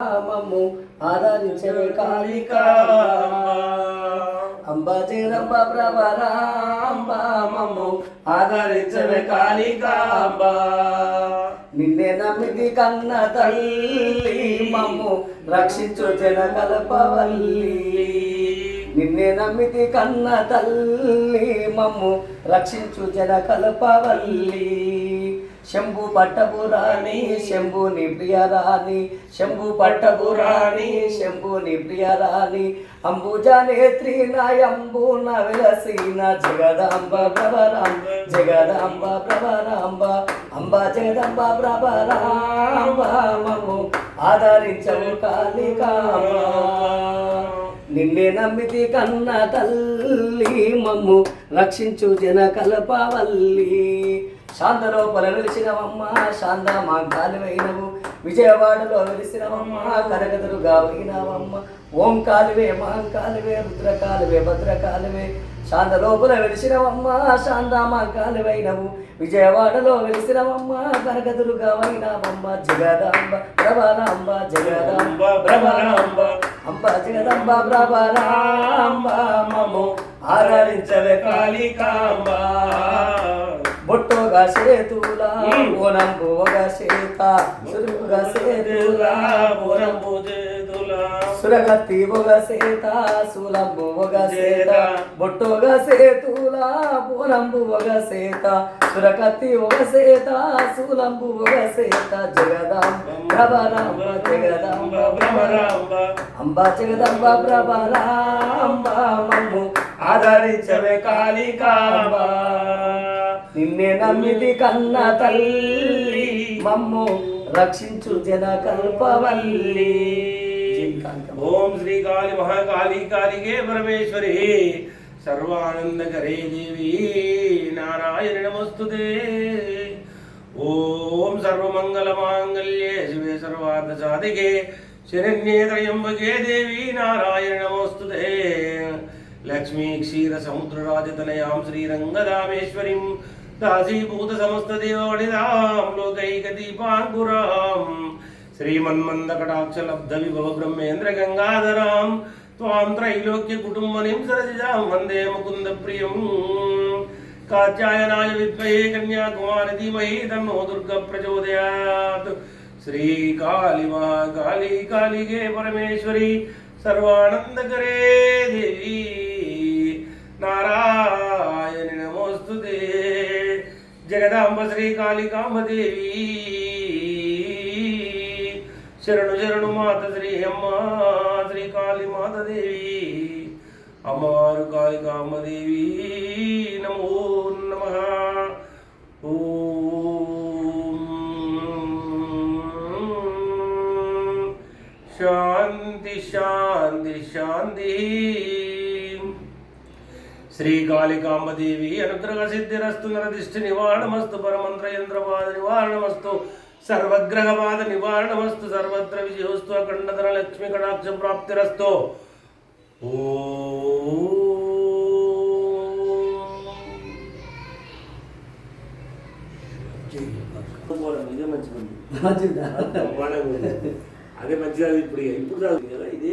మమ్ము ఆదరించవే కాళిక. అంబా జగదంబ ప్రభరాంబ మమ్ము ఆదరించవే కాళికాంబ నిన్నే నమ్మిది కన్న తల్లి మమ్ము రక్షించు జన కల్పవల్లి నిన్నే నమ్మిది కన్న తల్లి మమ్ము రక్షించు జన కల్పవల్లి శంభు పట్టపురాణి శంభు ప్రియరాణి శంభు పట్టపురాణి శంభుని ప్రియరాణి అంబుజ నేత్రి నాయంబున విలసీన జగదాంబ ప్రభరాం జగదాంబ ప్రభరాంబ అంబ జగదంబ ప్రభరాంబ మము ఆదరించవు కాళికాంబ. నిన్నే నమ్మితి కన్న తల్లి మమ్ము రక్షించు జన కలపవల్లి శాంతలోపల వెలిసినవమ్మ శాంత మా కాలువైనవు విజయవాడలో వెలిసినవమ్మ కరగదులుగా పోయినవమ్మ ఓం కాలువే మహంకాలువే రుద్రకాలువే భద్రకాలువే. శాంత లోపల వెలిసినవమ్మ శాంత మా కాలువైనవు విజయవాడలో వెలిసినవమ్మ కనకదురుగా వైనవమ్మ. జగదాంబ ప్రభానాంబ జగదాంబ ప్రభానాంబ. అంబ జగదంబ ప్రభానాంబ. మమో ఆరాధించవే కాళికాంబ. బొట్టోగా సేతులా ఓనంబోగా సేత. సురుగా సేతులా సురగత్తి ఒక సేత సులంబు ఒక సేత. బొట్టోగా సేతులా పూనంబు ఒక సేత. సురకత్తి ఒక సేత సులంబు ఒక సేత. జగదాంబ ప్రభరాంబ జగదాంబ ప్రభరాంబ. అంబ జగదంబ ప్రభరాంబ. మమ్ము ఆదరించవే కాళికాంబ నిన్నే నమ్మిది కన్న తల్లి మమ్ము రక్షించు జన కల్పవల్లి ఓం శ్రీ కాళి మహాకాళి కాళికే పరమేశ్వరి సర్వానందకరే దేవి నారాయణ నమస్తుతే. ఓం సర్వమంగళ మాంగళ్యే శివే సర్వార్థ సాధికే శరణ్యే త్రయంబకే దేవి నారాయణ నమస్తుతే. లక్ష్మీ క్షీర సముద్ర రాజతనయాం దాసీభూత సమస్త దేవవనిదాం లోకైక దీపాంకురాం శ్రీమన్మందకటాక్షలబ్ధ విభవ బ్రహ్మేంద్ర గంగాధరాం త్వాం త్రైలోక్య కుటుంబనిం సరసిజాం వందే ముకుంద ప్రియం కాత్యాయనాయ విద్మహే కన్యాకుమారి ధీమహి తన్నో దుర్గ ప్రచోదయాత్ శ్రీ కాళి కాళీ కాళికే పరమేశ్వరి సర్వానందకరే దేవి జగదాంబ శ్రీ కాళికాంబదేవి శరణు శరణు మాత శ్రీ అమ్మ శ్రీ కాళీ మాత దేవి అమ్మవారు కాళికాంబదేవి నమో నమ ఓం శాంతి శాంతి శాంతి శ్రీకాళికాంబదేవి అనుగ్రహ సిద్ధిరస్తు నరదిష్టి నివారణమస్తు పరమంత్ర యంత్రవాద నివారణమస్తు సర్వగ్రహవాద నివారణమస్తు సర్వత్ర విజయోస్తు అఖండధన లక్ష్మి కటాక్ష ప్రాప్తిరస్తు. ఇదే మంచిగా ఉంది. అదే మంచిగా ఇప్పుడు ఇప్పుడు చదువుతుంది కదా ఇదే